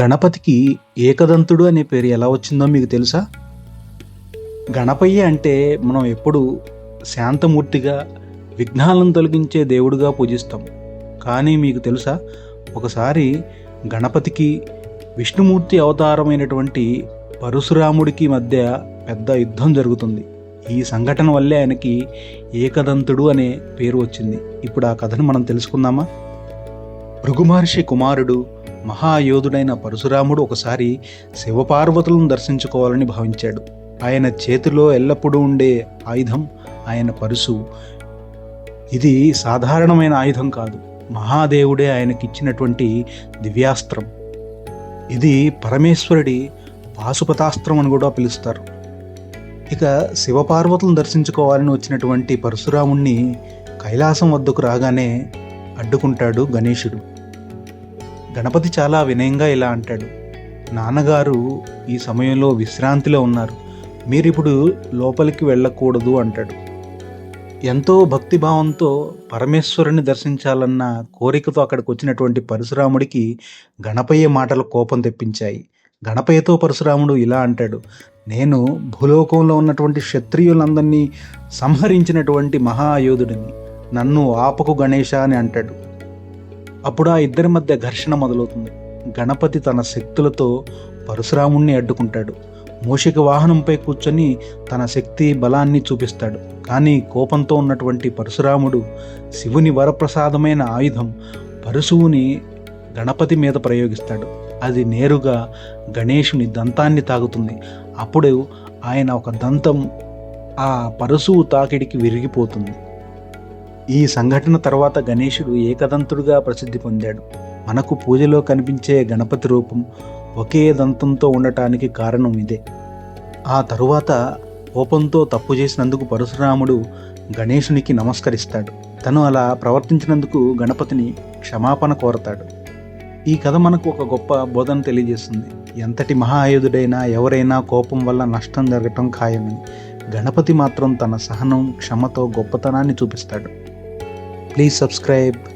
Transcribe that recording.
గణపతికి ఏకదంతుడు అనే పేరు ఎలా వచ్చిందో మీకు తెలుసా? గణపయ్య అంటే మనం ఎప్పుడు శాంతమూర్తిగా విఘ్నాలను తొలగించే దేవుడిగా పూజిస్తాం. కానీ మీకు తెలుసా ఒకసారి గణపతికి విష్ణుమూర్తి అవతారమైనటువంటి పరశురాముడికి మధ్య పెద్ద యుద్ధం జరుగుతుంది. ఈ సంఘటన వల్లే ఆయనకి ఏకదంతుడు అనే పేరు వచ్చింది. ఇప్పుడు ఆ కథను మనం తెలుసుకుందామా? భృగుమహర్షి కుమారుడు మహాయోధుడైన పరశురాముడు ఒకసారి శివపార్వతులను దర్శించుకోవాలని భావించాడు. ఆయన చేతిలో ఎల్లప్పుడూ ఉండే ఆయుధం ఆయన పరుసు. ఇది సాధారణమైన ఆయుధం కాదు. మహాదేవుడే ఆయనకిచ్చినటువంటి దివ్యాస్త్రం. ఇది పరమేశ్వరుడి పాశుపతాస్త్రం అని కూడా పిలుస్తారు. ఇక శివపార్వతులను దర్శించుకోవాలని వచ్చినటువంటి పరశురాముణ్ణి కైలాసం వద్దకు రాగానే అడ్డుకుంటాడు గణేశుడు. గణపతి చాలా వినయంగా ఇలా అంటాడు. నాన్నగారు ఈ సమయంలో విశ్రాంతిలో ఉన్నారు. మీరిప్పుడు లోపలికి వెళ్ళకూడదు అంటాడు. ఎంతో భక్తిభావంతో పరమేశ్వరుని దర్శించాలన్న కోరికతో అక్కడికి వచ్చినటువంటి పరశురాముడికి గణపయ్య మాటలు కోపం తెప్పించాయి. గణపయ్యతో పరశురాముడు ఇలా అంటాడు నేను భూలోకంలో ఉన్నటువంటి క్షత్రియులందరినీ సంహరించినటువంటి మహాయోధుడిని. నన్ను ఆపకు గణేష అని అంటాడు. అప్పుడు ఆ ఇద్దరి మధ్య ఘర్షణ మొదలవుతుంది. గణపతి తన శక్తులతో పరశురాముణ్ణి అడ్డుకుంటాడు. మూషిక వాహనంపై కూర్చొని తన శక్తి బలాన్ని చూపిస్తాడు. కానీ కోపంతో ఉన్నటువంటి పరశురాముడు శివుని వరప్రసాదమైన ఆయుధం పరశువుని గణపతి మీద ప్రయోగిస్తాడు. అది నేరుగా గణేషుని దంతాన్ని తాగుతుంది అప్పుడు ఆయన ఒక దంతం ఆ పరశువు తాకిడికి విరిగిపోతుంది. ఈ సంఘటన తర్వాత గణేశుడు ఏకదంతుడుగా ప్రసిద్ధి పొందాడు. మనకు పూజలో కనిపించే గణపతి రూపం ఒకే దంతంతో ఉండటానికి కారణం ఇదే. ఆ తరువాత కోపంతో తప్పు చేసినందుకు పరశురాముడు గణేశునికి నమస్కరిస్తాడు. తను అలా ప్రవర్తించినందుకు గణపతిని క్షమాపణ కోరతాడు. ఈ కథ మనకు ఒక గొప్ప బోధన తెలియజేస్తుంది. ఎంతటి మహాయుధుడైనా ఎవరైనా కోపం వల్ల నష్టం జరగటం ఖాయమని గణపతి మాత్రం తన సహనం క్షమతో గొప్పతనాన్ని చూపిస్తాడు. please subscribe.